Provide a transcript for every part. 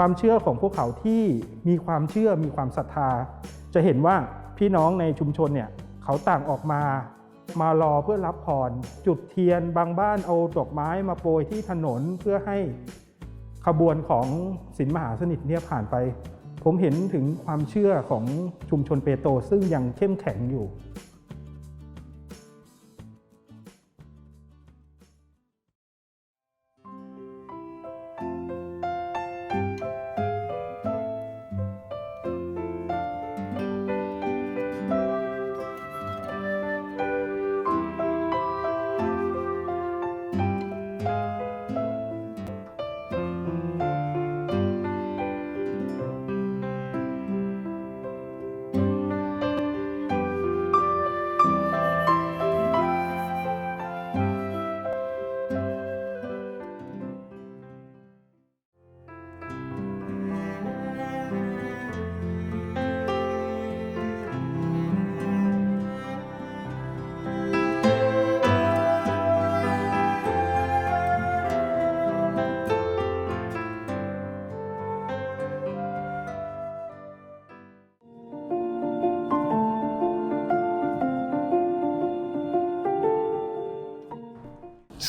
ความเชื่อของพวกเขาที่มีความเชื่อมีความศรัทธา จะเห็นว่าพี่น้องในชุมชนเนี่ยเขาต่างออกมามารอเพื่อรับพรจุดเทียนบางบ้านเอาดอกไม้มาโปรยที่ถนนเพื่อให้ขบวนของศิลมหาสนิทเนี่ยผ่านไป ผมเห็นถึงความเชื่อของชุมชนเปโตรซึ่งยังเข้มแข็งอยู่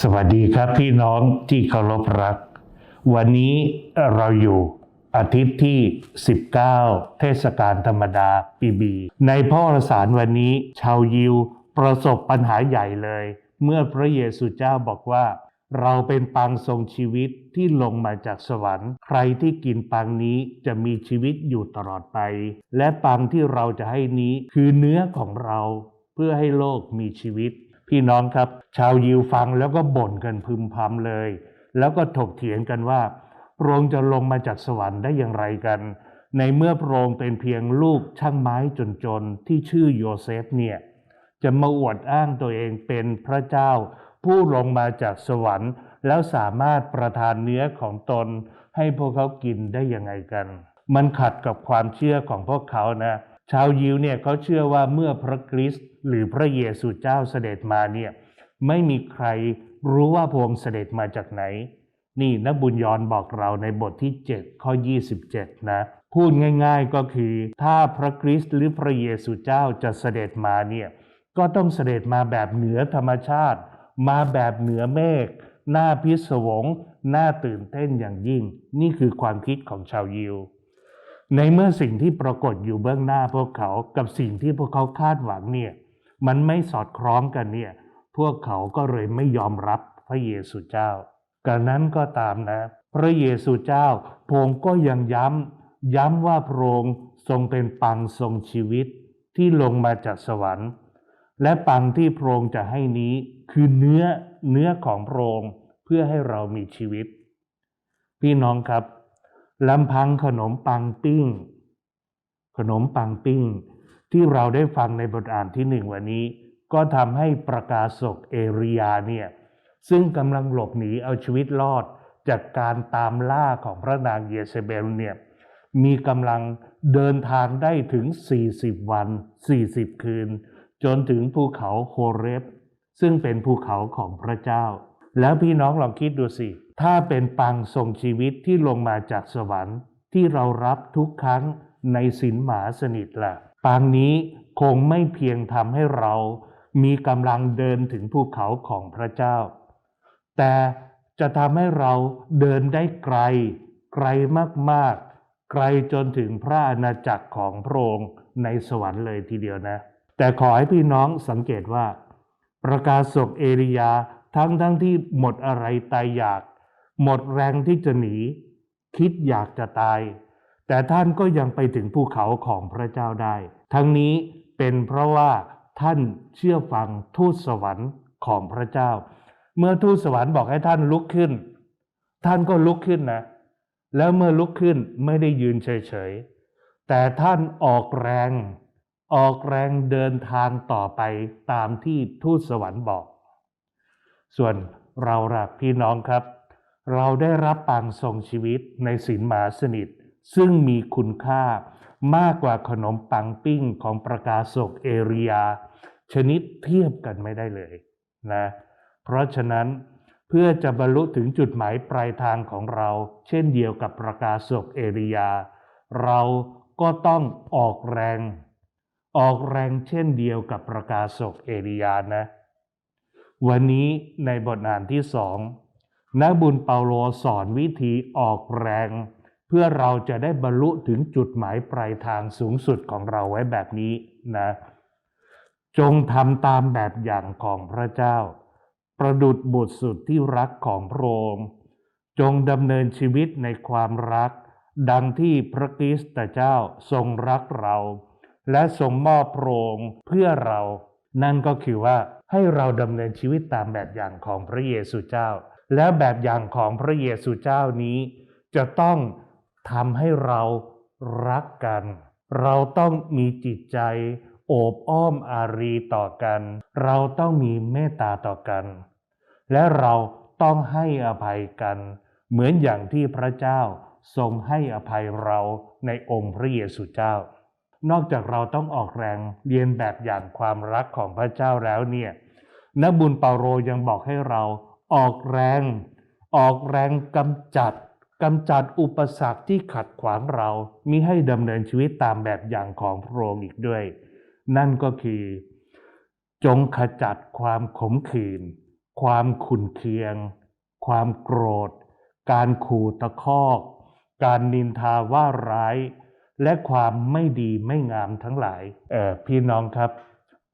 สวัสดีครับพี่น้องที่เคารพรัก วันนี้เราอยู่อาทิตย์ที่ 19 เทศกาลธรรมดาปีบี ในพ่อรสารวันนี้ชาวยิวประสบปัญหาใหญ่เลย เมื่อพระเยซูเจ้าบอกว่า เราเป็นปังทรงชีวิตที่ลงมาจากสวรรค์ ใครที่กินปังนี้จะมีชีวิตอยู่ตลอดไป และปังที่เราจะให้นี้คือเนื้อของเราเพื่อให้โลกมีชีวิต พี่น้องครับ ชาวยิวฟังแล้วก็บ่นกันพึมพำเลย แล้วก็ถกเถียงกันว่าพระองค์จะลงมาจากสวรรค์ได้อย่างไรกัน ในเมื่อพระองค์เป็นเพียงลูกช่างไม้จนๆที่ชื่อโยเซฟเนี่ยจะมาอวดอ้างตัวเองเป็นพระเจ้า ผู้ลงมาจากสวรรค์ แล้วสามารถประทานเนื้อของตนให้พวกเขากินได้ยังไงกัน มันขัดกับความเชื่อของพวกเขานะ ชาวยิวเนี่ยเขาเชื่อว่าเมื่อพระคริสต์หรือพระเยซูเจ้าเสด็จมาเนี่ยไม่มีใครรู้ว่าพระองค์เสด็จมาจากไหน นี่นักบุญยอนบอกเราในบทที่ 7 ข้อ 27 นะ พูดง่ายๆก็คือ ถ้าพระคริสต์หรือพระเยซูเจ้าจะเสด็จมาเนี่ยก็ต้องเสด็จมาแบบเหนือธรรมชาติ มาแบบเหนือเมฆหน่าพิศวงหน่าตื่นเต้นอย่างยิ่ง นี่คือความคิดของชาวยิว ในเมื่อสิ่งที่ปรากฏอยู่เบื้องหน้าพวกเขากับสิ่งที่พวกเขาคาดหวังเนี่ยมันไม่สอดคล้องกันเนี่ยพวกเขาก็เลยไม่ยอมรับพระเยซูเจ้ากระนั้นก็ตามนะ พระเยซูเจ้าพระองค์ก็ยังย้ำย้ำว่าพระองค์ทรงเป็นปังทรงชีวิตที่ลงมาจากสวรรค์ และปังที่พระองค์จะให้นี้คือเนื้อเนื้อของพระองค์เพื่อให้เรามีชีวิต พี่น้องครับ ลำพังขนมปังปิ้ง ขนมปังปิ้ง ที่เราได้ฟังในบทอ่านที่หนึ่งวันนี้ ก็ทำให้ประกาศกเอริยาเนี่ยซึ่งกำลังหลบหนีเอาชีวิตรอดจากการตามล่าของพระนางเยเซเบลเนี่ยมีกำลังเดินทางได้ถึง 40 วัน 40 คืน จนถึงภูเขาโฮเรบซึ่งเป็นภูเขาของพระเจ้า แล้วพี่น้องลองคิดดูสิ ถ้าเป็นปังทรงชีวิตที่ลงมาจากสวรรค์ ที่เรารับทุกครั้งในสินหมาสนิทละ่ะ ปังนี้คงไม่เพียงทำให้เรามีกำลังเดินถึงภูเขาของพระเจ้า แต่จะทำให้เราเดินได้ไกล ไกลมากๆ ไกลจนถึงพระอาณาจักรของพระองค์ในสวรรค์เลยทีเดียวนะ แต่ขอให้พี่น้องสังเกตว่า ประกาศศกเอริยา ทั้งทั้งที่หมดอะไรตายอยาก หมดแรงที่จะหนี คิดอยากจะตาย แต่ท่านก็ยังไปถึงภูเขาของพระเจ้าได้ ทั้งนี้เป็นเพราะว่าท่านเชื่อฟังทูตสวรรค์ของพระเจ้า เมื่อทูตสวรรค์บอกให้ท่านลุกขึ้น ท่านก็ลุกขึ้นนะ แล้วเมื่อลุกขึ้นไม่ได้ยืนเฉยๆ แต่ท่านออกแรง ออกแรงเดินทางต่อไปตามที่ทูตสวรรค์บอก ส่วนเราล่ะพี่น้องครับ เราได้รับปังทรงชีวิตในศีลหมาสนิท ซึ่งมีคุณค่ามากกว่าขนมปังปิ้งของประกาศกเอริยาชนิดเทียบกันไม่ได้เลยนะเพราะฉะนั้นเพื่อจะบรรลุถึงจุดหมายปลายทางของเรา เช่นเดียวกับประกาศกเอริยาเราก็ต้องออกแรง ออกแรงเช่นเดียวกับประกาศกเอริยานะ วันนี้ในบทอ่านที่สองนักบุญเปาโลสอนวิธีออกแรง เพื่อเราจะได้บรรลุถึงจุดหมายปลายทางสูงสุดของเราไว้แบบนี้นะ จงทำตามแบบอย่างของพระเจ้า ประดุดบุตรสุดที่รักของพระองค์จงดำเนินชีวิตในความรัก ดังที่พระคริสต์เจ้าทรงรักเรา และทรงมอบพระองค์เพื่อเรา นั่นก็คือว่า ให้เราดำเนินชีวิตตามแบบอย่างของพระเยซูเจ้า และแบบอย่างของพระเยซูเจ้านี้ จะต้องทำให้เรารักกัน เราต้องมีจิตใจโอบอ้อมอารีต่อกัน เราต้องมีเมตตาต่อกัน และเราต้องให้อภัยกัน เหมือนอย่างที่พระเจ้าทรงให้อภัยเราในองค์พระเยซูเจ้า นอกจากเราต้องออกแรงเรียนแบบอย่างความรักของพระเจ้าแล้วเนี่ยนักบุญเปาโลยังบอกให้เราออกแรง ออกแรงกำจัดกำจัดอุปสรรคที่ขัดขวางเรามิให้ดำเนินชีวิตตามแบบอย่างของพระองค์อีกด้วย นั่นก็คือ จงขจัดความขมขื่นความขุนเคืองความโกรธ การขู่ตะคอก การนินทาว่าร้าย และความไม่ดีไม่งามทั้งหลายเออพี่น้องครับ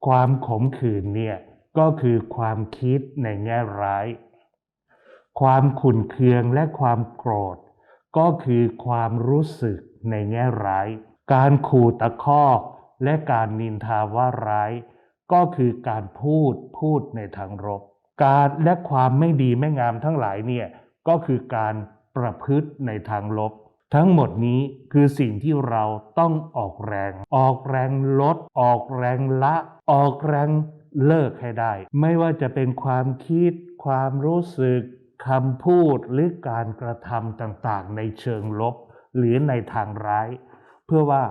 ความขมขื่นเนี่ยก็คือความคิดในแง่ร้าย ความขุนเคืองและความโกรธ ก็คือความรู้สึกในแง่ร้าย การขู่ตะคอกและการนินทาว่าร้าย ก็คือการพูดพูดในทางรบ การและความไม่ดีไม่งามทั้งหลายเนี่ยก็คือการประพฤติในทางลบ ทั้งหมดนี้คือสิ่งที่เราต้องออกแรง ออกแรงลด ออกแรงละ ออกแรงเลิกให้ได้ ไม่ว่าจะเป็นความคิด ความรู้สึกคำพูดหรือการกระทำต่างๆ ในเชิงลบ หรือในทางร้าย เพื่อว่า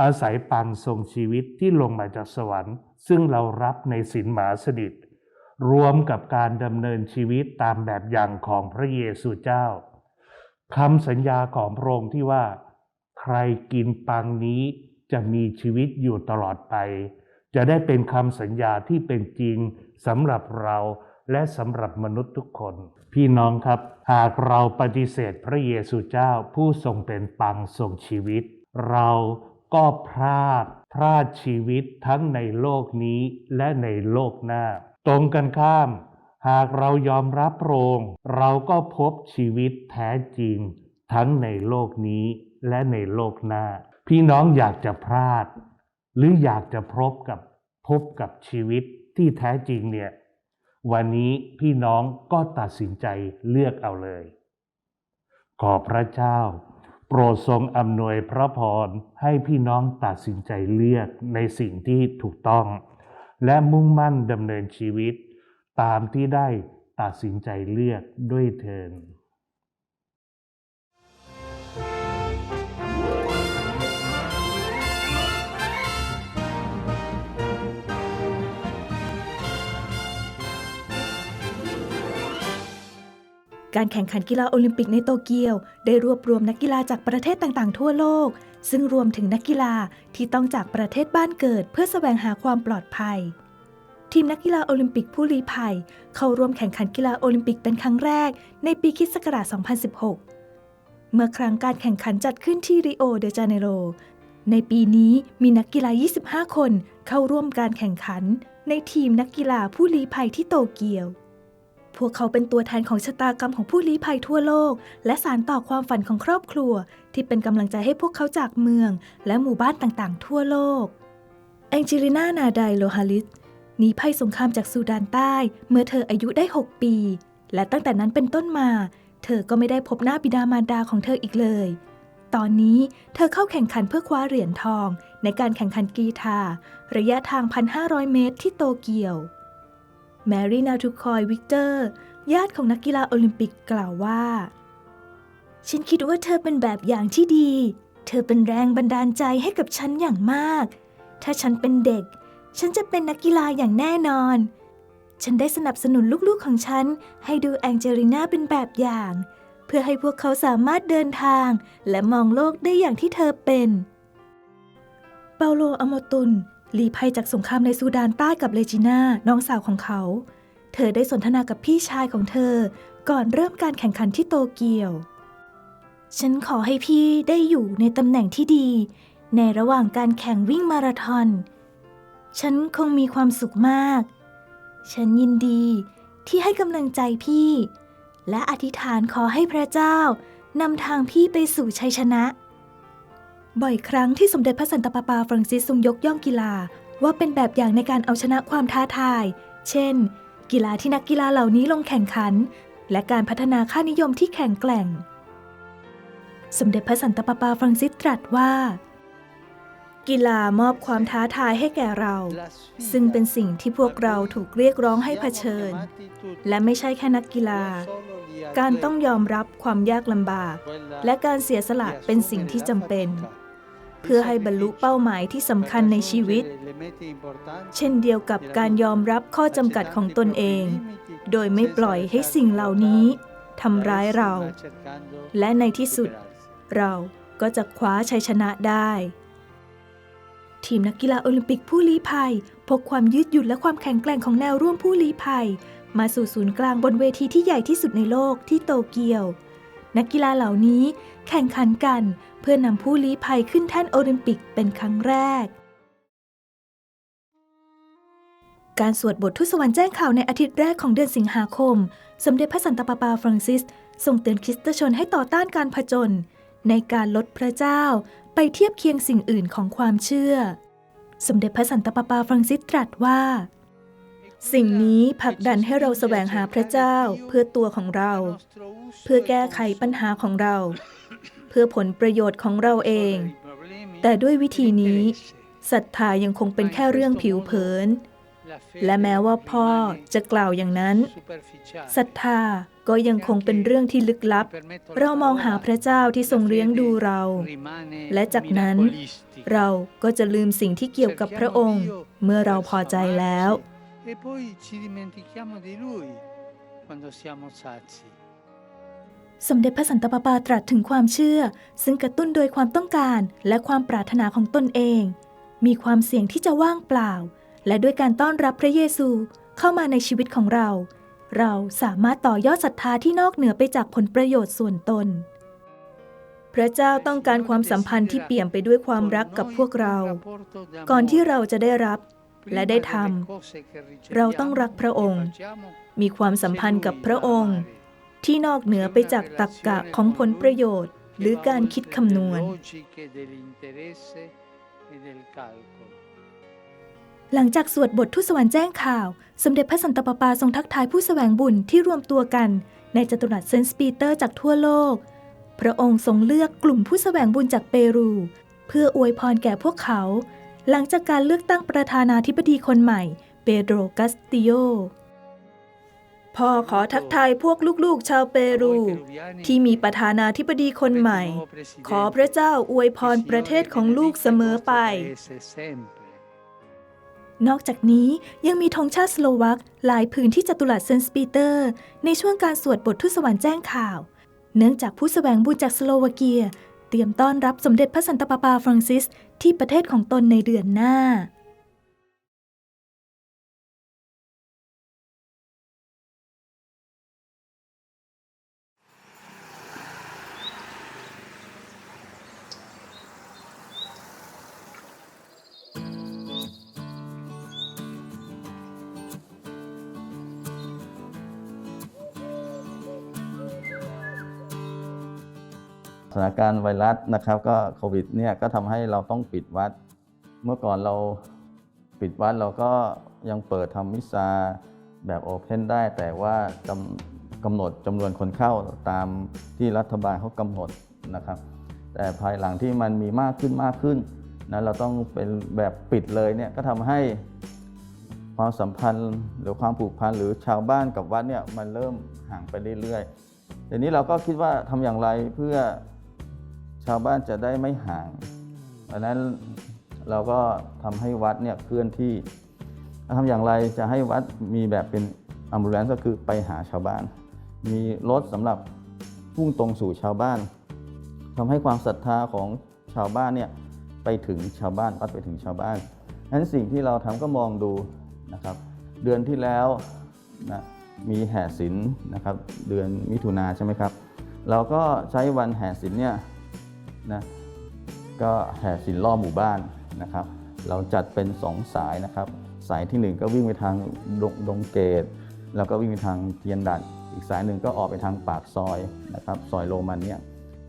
อาศัยปังทรงชีวิตที่ลงมาจากสวรรค์ ซึ่งเรารับในศีลหมาสนิทรวมกับการดำเนินชีวิตตามแบบอย่างของพระเยซูเจ้า คำสัญญาของพระองค์ที่ว่า ใครกินปังนี้จะมีชีวิตอยู่ตลอดไป จะได้เป็นคำสัญญาที่เป็นจริงสำหรับเราและสำหรับมนุษย์ทุกคน พี่น้องครับ หากเราปฏิเสธพระเยซูเจ้าผู้ทรงเป็นปังทรงชีวิต เราก็พลาดพลาดชีวิตทั้งในโลกนี้และในโลกหน้า ตรงกันข้าม หากเรายอมรับพรงเราก็พบชีวิตแท้จริง ทั้งในโลกนี้และในโลกหน้า พี่น้องอยากจะพลาด หรืออยากจะพบกับพบกับชีวิตที่แท้จริงเนี่ยวันนี้พี่น้องก็ตัดสินใจเลือกเอาเลย ขอพระเจ้า โปรดทรงอำนวยพระพรให้พี่น้องตัดสินใจเลือกในสิ่งที่ถูกต้อง และมุ่งมั่นดำเนินชีวิต ตามที่ได้ตัดสินใจเลือกด้วยเทินการแข่งขันกีฬาโอลิมปิกในโตเกียว ได้รวบรวมนักกีฬาจากประเทศต่างๆ ทั่วโลก ซึ่งรวมถึงนักกีฬาที่ต้องจากประเทศบ้านเกิดเพื่อแสวงหาความปลอดภัย ทีมนักกีฬาโอลิมปิกผู้ลี้ภัย เข้าร่วมแข่งขันกีฬาโอลิมปิกเป็นครั้งแรก ในปีคริสต์ศักราช 2016 เมื่อครั้งการแข่งขันจัดขึ้นที่ริโอเดจาเนโร ในปีนี้มีนักกีฬา 25 คนเข้าร่วมการแข่งขัน ในทีมนักกีฬาผู้ลี้ภัยที่โตเกียว พวกเขาเป็นตัวแทนของชะตากรรมของผู้ลี้ภัยทั่วโลก และสานต่อความฝันของครอบครัว ที่เป็นกำลังใจให้พวกเขาจากเมือง และหมู่บ้านต่างๆ ทั่วโลกแองเจลิน่านาไดโลฮาลิส หนีภัยสงครามจากซูดานใต้เมื่อเธออายุได้ 6 ปี และตั้งแต่นั้นเป็นต้นมา เธอก็ไม่ได้พบหน้าบิดามารดาของเธออีกเลย ตอนนี้เธอเข้าแข่งขันเพื่อคว้าเหรียญทอง ในการแข่งขันกีฬาระยะทาง 1,500 เมตรที่โตเกียว แมรี่นาทูคอยวิกเตอร์ ญาติของนักกีฬาโอลิมปิกกล่าวว่า ฉันคิดว่าเธอเป็นแบบอย่างที่ดี เธอเป็นแรงบันดาลใจให้กับฉันอย่างมาก ถ้าฉันเป็นเด็ก ฉันจะเป็นนักกีฬาอย่างแน่นอน ฉันได้สนับสนุนลูกๆของฉัน ให้ดูแองเจลิน่าเป็นแบบอย่าง เพื่อให้พวกเขาสามารถเดินทาง และมองโลกได้อย่างที่เธอเป็น เปาโลอโมตุนหลีภัยจากสงครามในซูดานใต้กับเลจิน่าน้องสาวของเขา เธอได้สนทนากับพี่ชายของเธอ ก่อนเริ่มการแข่งขันที่โตเกียว ฉันขอให้พี่ได้อยู่ในตำแหน่งที่ดี ในระหว่างการแข่งวิ่งมาราธอน ฉันคงมีความสุขมาก ฉันยินดีที่ให้กำลังใจพี่ และอธิษฐานขอให้พระเจ้านำทางพี่ไปสู่ชัยชนะ บ่อยครั้งที่สมเด็จพระสันตะปาปาฟรังซิสทรงยกย่องกีฬาว่าเป็นแบบอย่างในการเอาชนะความท้าทาย เช่น กีฬาที่นักกีฬาเหล่านี้ลงแข่งขัน และการพัฒนาค่านิยมที่แข็งแกร่ง สมเด็จพระสันตะปาปาฟรังซิสตรัสว่า กีฬามอบความท้าทายให้แก่เรา ซึ่งเป็นสิ่งที่พวกเราถูกเรียกร้องให้เผชิญ และไม่ใช่แค่นักกีฬา การต้องยอมรับความยากลำบาก และการเสียสละเป็นสิ่งที่จำเป็น เพื่อให้บรรลุเป้าหมายที่สำคัญในชีวิต เช่นเดียวกับการยอมรับข้อจำกัดของตนเอง โดยไม่ปล่อยให้สิ่งเหล่านี้ทำร้ายเรา และในที่สุด เราก็จะคว้าชัยชนะได้ ทีมนักกีฬาโอลิมปิกผู้ลี้ภัย พกความยืดหยุ่นและความแข็งแกร่งของแนวร่วมผู้ลี้ภัย มาสู่ศูนย์กลางบนเวทีที่ใหญ่ที่สุดในโลกที่โตเกียว นักกีฬาเหล่านี้แข่งขันกัน เพื่อนำผู้ลี้ภัยขึ้นแท่นโอลิมปิกเป็นครั้งแรก การสวดบททุสวรรค์แจ้งข่าวในอาทิตย์แรกของเดือนสิงหาคม สมเด็จพระสันตะปาปาฟรังซิสทรงเตือนคริสตชนให้ต่อต้านการผจญในการลดพระเจ้า ไปเทียบเคียงสิ่งอื่นของความเชื่อ สมเด็จพระสันตะปาปาฟรังซิสตรัสว่า สิ่งนี้ผลักดันให้เราแสวงหาพระเจ้าเพื่อตัวของเรา เพื่อแก้ไขปัญหาของเรา เพื่อผลประโยชน์ของเราเอง แต่ด้วยวิธีนี้ศรัทธายังคงเป็นแค่เรื่องผิวเผิน และแม้ว่าพ่อจะกล่าวอย่างนั้นศรัทธา ก็ยังคงเป็นเรื่องที่ลึกลับ เรามองหาพระเจ้าที่ทรงเลี้ยงดูเรา และจากนั้น เราก็จะลืมสิ่งที่เกี่ยวกับพระองค์ เมื่อเราพอใจแล้ว สมเด็จพระสันตะปาปาตรัสถึงความเชื่อ ซึ่งกระตุ้นโดยความต้องการและความปรารถนาของตนเอง มีความเสี่ยงที่จะว่างเปล่า และด้วยการต้อนรับพระเยซูเข้ามาในชีวิตของเรา เราสามารถต่อยอดศรัทธาที่นอกเหนือไปจากผลประโยชน์ส่วนตน พระเจ้าต้องการความสัมพันธ์ที่เปี่ยมไปด้วยความรักกับพวกเรา ก่อนที่เราจะได้รับและได้ทำเราต้องรักพระองค์ มีความสัมพันธ์กับพระองค์ ที่นอกเหนือไปจากตักกะของผลประโยชน์ หรือการคิดคำนวณ หลังจากสวดบททุสวรรค์แจ้งข่าว สมเด็จพระสันตะปาปาทรงทักทายผู้แสวงบุญที่รวมตัวกัน ในจัตุรัสเซนต์ปีเตอร์จากทั่วโลก พระองค์ทรงเลือกกลุ่มผู้แสวงบุญจากเปรู เพื่ออวยพรแก่พวกเขา หลังจากการเลือกตั้งประธานาธิบดีคนใหม่ เปโดรกัสติโยพ่อขอทักทายพวกลูกๆชาวเปรู ที่มีประธานาธิบดีคนใหม่ ขอพระเจ้าอวยพรประเทศของลูกเสมอไป นอกจากนี้ยังมีธงชาติสโลวักหลายพื้นที่จัตุรัสเซนต์ปีเตอร์ ในช่วงการสวดบททุสวรรค์แจ้งข่าว เนื่องจากผู้แสวงบุญจากสโลวาเกีย เตรียมต้อนรับสมเด็จพระสันตะปาปาฟรังซิส ที่ประเทศของตนในเดือนหน้า ถานการณ์ไวรัสนะครับ ก็โควิดเนี่ยก็ทำให้เราต้องปิดวัด เมื่อก่อนเราปิดวัดเราก็ยังเปิดทำมิสซาแบบโอเพนได้ แต่ว่ากำกำหนดจำนวนคนเข้าตามที่รัฐบาลเขากำหนดนะครับ แต่ภายหลังที่มันมีมากขึ้นมากขึ้นนะเราต้องเป็นแบบปิดเลยเนี่ยก็ทำให้ความสัมพันธ์หรือความผูกพันหรือชาวบ้านกับวัดเนี่ยมันเริ่มห่างไปเรื่อยๆทีนี้เราก็คิดว่าทำอย่างไรเพื่อ ชาวบ้านจะได้ไม่ห่างเพราะนั้นเราก็ทำให้วัดเนี่ยเคลื่อนที่ทำอย่างไรจะให้วัดมีแบบเป็นอัมบูเลนซ์ก็คือไปหาชาวบ้าน มีรถสำหรับพุ่งตรงสู่ชาวบ้านทำให้ความศรัทธาของชาวบ้านเนี่ยไปถึงชาวบ้านวัดไปถึงชาวบ้านฉะนั้นสิ่งที่เราทำก็มองดูนะครับเดือนที่แล้วนะมีแห่ศิลนะครับเดือนมิถุนาใช่ไหมครับ เราก็ใช้วันแห่ศิลเนี่ย นะก็แห่ศิลรอบหมู่บ้านนะครับ เราจัดเป็น 2 สายนะครับ สายทีหนึ่1 ก็วิ่งไปทางดงดงเกต แล้วก็วิ่งไปทางเทียนดัด อีกสายหนึ่งก็ออกไปทางปากซอยนะครับซอยโรมันเนี่ย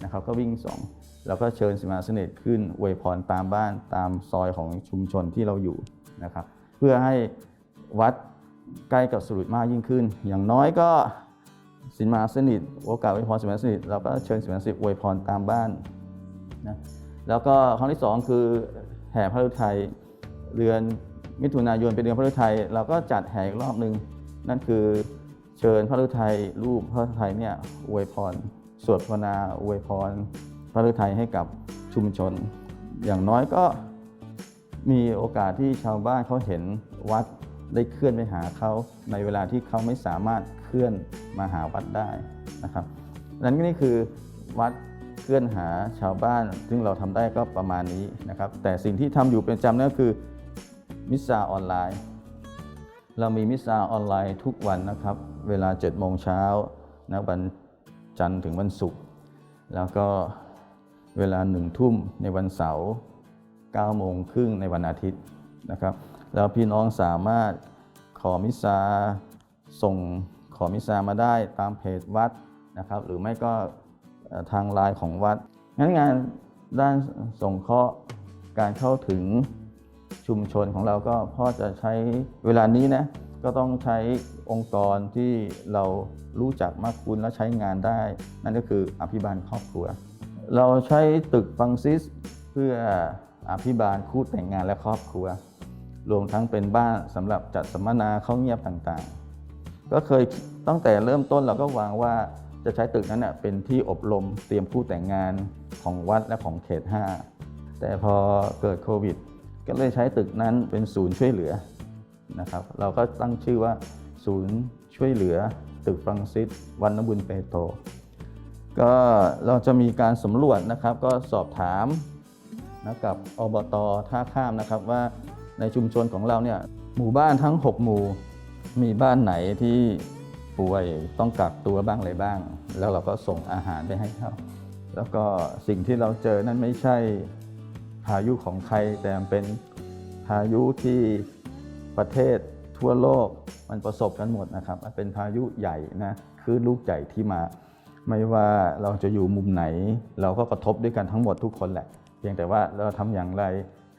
นะครับก็วิ่งสองแล้วก็เชิญสิมาสเนตขึ้นอวยพรตามบ้านตามซอยของชุมชนที่เราอยู่นะครับเพื่อให้วัดใกล้กับสุรุปมากยิ่งขึ้น อย่างน้อยก็สินมาสนิทโอกาสอวยพรสินมาสนิทเราก็เชิญสินมาสนิทอวยพรตามบ้าน นะแล้วก็ครั้งที่สองคือแห่พระฤทัยเดือนมิถุนายนเป็นเดือนพระฤทัยเราก็จัดแห่อีกรอบหนึ่งนั่นคือเชิญพระฤทัยรูปพระฤทัยเนี่ยอวยพรสวดภาวนาอวยพรพระฤทัยให้กับชุมชน อย่างน้อยก็มีโอกาสที่ชาวบ้านเขาเห็นวัดได้เคลื่อนไปหาเขาในเวลาที่เขาไม่สามารถเคลื่อนมาหาวัดได้นะครับนั้นนี่คือวัด เคลื่อนหาชาวบ้าน ซึ่งเราทำได้ก็ประมาณนี้นะครับ แต่สิ่งที่ทำอยู่เป็นประจำนั่นก็คือมิสซาออนไลน์ เรามีมิสซาออนไลน์ทุกวันนะครับ เวลา7โมงเช้านะวันจันทร์ถึงวันศุกร์แล้วก็เวลาหนึ่งทุ่มในวันเสาร์9โมงครึ่งในวันอาทิตย์นะครับ แล้วพี่น้องสามารถขอมิสซาส่งขอมิสซามาได้ตามเพจวัดนะครับ หรือไม่ก็ ทางไลน์ของวัด งั้นงานด้านส่งเคราะห์การเข้าถึงชุมชนของเราก็พ่อจะใช้เวลานี้นะก็ต้องใช้องค์กรที่เรารู้จักมากคุ้นและใช้งานได้ นั่นก็คืออภิบาลครอบครัว เราใช้ตึกฟังซิสเพื่ออภิบาลคู่แต่งงานและครอบครัว รวมทั้งเป็นบ้านสำหรับจัดสัมมนาเข้าเงียบต่างๆ ก็เคยตั้งแต่เริ่มต้นเราก็วางว่า จะใช้ตึกนั้นเป็นที่อบรมเตรียมคู่แต่งงานของวัดและของเขต 5 แต่พอเกิดโควิด ก็เลยใช้ตึกนั้นเป็นศูนย์ช่วยเหลือนะครับ เราก็ตั้งชื่อว่า ศูนย์ช่วยเหลือ ตึกฟรังซิสวันนบุญเปโตรก็เราจะมีการสำรวจนะครับก็สอบถามนะกับอบตท่าข้ามนะครับว่าในชุมชนของเราเนี่ยหมู่บ้านทั้ง 6 หมู่มีบ้านไหนที่ ป่วยต้องกักตัวบ้างอะไรบ้าง แล้วเราก็ส่งอาหารไปให้เขาแล้วก็สิ่งที่เราเจอนั้นไม่ใช่พายุของใครแต่เป็นพายุที่ประเทศทั่วโลกมันประสบกันหมดนะครับมันเป็นพายุใหญ่นะคือลูกใหญ่ที่มา ไม่ว่าเราจะอยู่มุมไหน เราก็กระทบด้วยกันทั้งหมดทุกคนแหละ เพียงแต่ว่าเราทำอย่างไร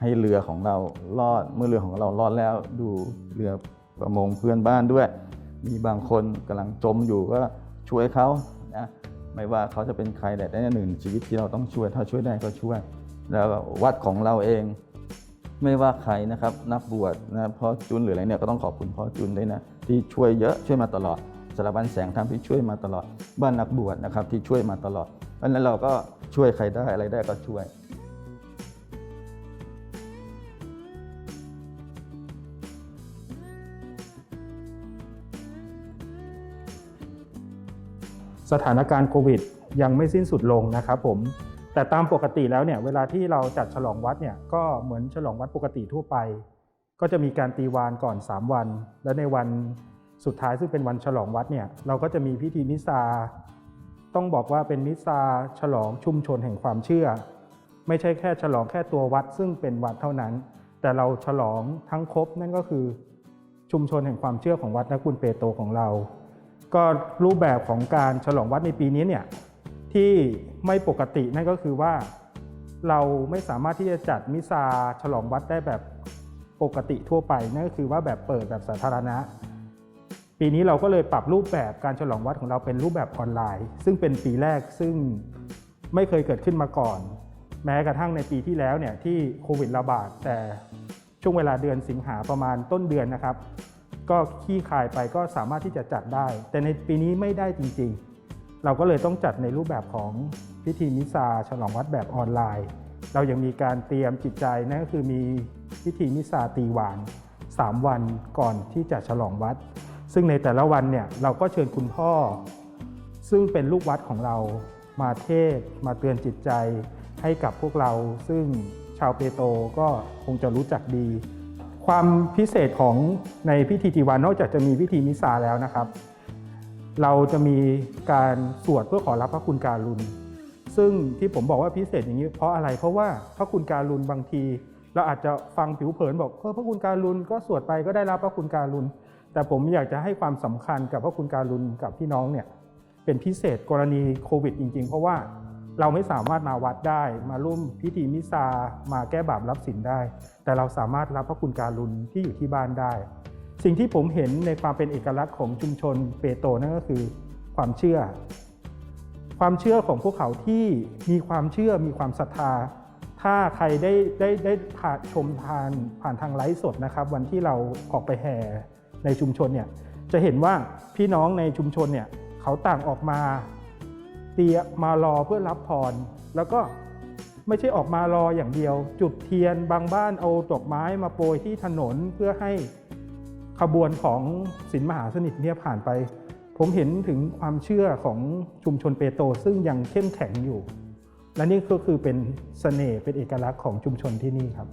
ให้เรือของเรารอดเมื่อเรือของเรารอดแล้วดูเรือประมงเพื่อนบ้านด้วย มีบางคนกำลังจมอยู่ก็ช่วยเขานะไม่ว่าเขาจะเป็นใครแต่ได้หนึ่งชีวิตที่เราต้องช่วยถ้าช่วยได้ก็ช่วย แล้ววัดของเราเอง ไม่ว่าใครนะครับ นักบวชนะพ่อจุนหรืออะไรเนี่ยก็ต้องขอบคุณพ่อจุนด้วยนะที่ช่วยเยอะช่วยมาตลอดสารบัญแสงธรรมที่ช่วยมาตลอด บ้านนักบวชนะครับที่ช่วยมาตลอดเพราะนั้นเราก็ช่วยใครได้อะไรได้ก็ช่วย สถานการณ์โควิด ยังไม่สิ้นสุดลงนะครับผมแต่ตามปกติแล้วเนี่ยเวลาที่เราจัดฉลองวัดเนี่ยก็เหมือนฉลองวัดปกติทั่วไป ก็จะมีการตีวานก่อน 3 วัน และในวันสุดท้ายซึ่งเป็นวันฉลองวัดเนี่ยเราก็จะมีพิธีมิซาต้องบอกว่าเป็นมิซาฉลองชุมชนแห่งความเชื่อ ไม่ใช่แค่ฉลองแค่ตัววัดซึ่งเป็นวัดเท่านั้น แต่เราฉลองทั้งครบนั่นก็คือชุมชนแห่งความเชื่อของวัดนักบุญเปโตรของเรา ก็รูปแบบของการฉลองวัดในปีนี้เนี่ยที่ไม่ปกตินั่นก็คือว่าเราไม่สามารถที่จะจัดมิซาฉลองวัดได้แบบปกติทั่วไปนั่นก็คือว่าแบบเปิดแบบสาธารณะ ปีนี้เราก็เลยปรับรูปแบบการฉลองวัดของเราเป็นรูปแบบออนไลน์ ซึ่งเป็นปีแรกซึ่งไม่เคยเกิดขึ้นมาก่อน แม้กระทั่งในปีที่แล้วเนี่ยที่โควิดระบาดแต่ช่วงเวลาเดือนสิงหาประมาณต้นเดือนนะครับ ก็ขี้คายไปก็สามารถที่จะจัดได้ แต่ในปีนี้ไม่ได้จริงๆ เราก็เลยต้องจัดในรูปแบบของพิธีมิซาฉลองวัดแบบออนไลน์ เรายังมีการเตรียมจิตใจนั่นก็คือมีพิธีมิซาตีหวาน 3 วันก่อนที่จะฉลองวัด ซึ่งในแต่ละวันเนี่ยเราก็เชิญคุณพ่อ ซึ่งเป็นลูกวัดของเรามาเทศมาเตือนจิตใจให้กับพวกเรา ซึ่งชาวเปโตรก็คงจะรู้จักดี ความพิเศษของในพิธีจีวานนอกจากจะมีพิธีมิสซาแล้วนะครับ เราจะมีการสวดเพื่อขอรับพระคุณการุณ ซึ่งที่ผมบอกว่าพิเศษอย่างนี้ เพราะอะไรเพราะว่าพระคุณการุณบางที เราอาจจะฟังผิวเผินบอกเออพระคุณการุณก็สวดไปก็ได้รับพระคุณการุณ แต่ผมอยากจะให้ความสำคัญกับพระคุณการุณกับพี่น้องเนี่ยเป็นพิเศษกรณีโควิดจริง ๆ เพราะว่า เราไม่สามารถมาวัดได้ มาร่วมพิธีมิซามาแก้บาปรับสินได้ แต่เราสามารถรับพระคุณการุณที่อยู่ที่บ้านได้ สิ่งที่ผมเห็นในความเป็นเอกลักษณ์ของชุมชนเปโตนั่นก็คือ ความเชื่อ ความเชื่อของพวกเขาที่มีความเชื่อมีความศรัทธา ถ้าใครได้ได้ได้ผ่านชมทานผ่านทางไลฟ์สดนะครับ วันที่เราออกไปแห่ในชุมชนเนี่ยจะเห็นว่าพี่น้องในชุมชนเนี่ยเขาต่างออกมา เตียมารอเพื่อรับพร แล้วก็ไม่ใช่ออกมารออย่างเดียว จุดเทียนบางบ้านเอาดอกไม้มาโปรยที่ถนนเพื่อให้ขบวนของศิลมหาสนิทเนี่ยผ่านไป ผมเห็นถึงความเชื่อของชุมชนเปโตรซึ่งยังเข้มแข็งอยู่ และนี่ก็คือเป็นเสน่ห์เป็นเอกลักษณ์ของชุมชนที่นี่ครับ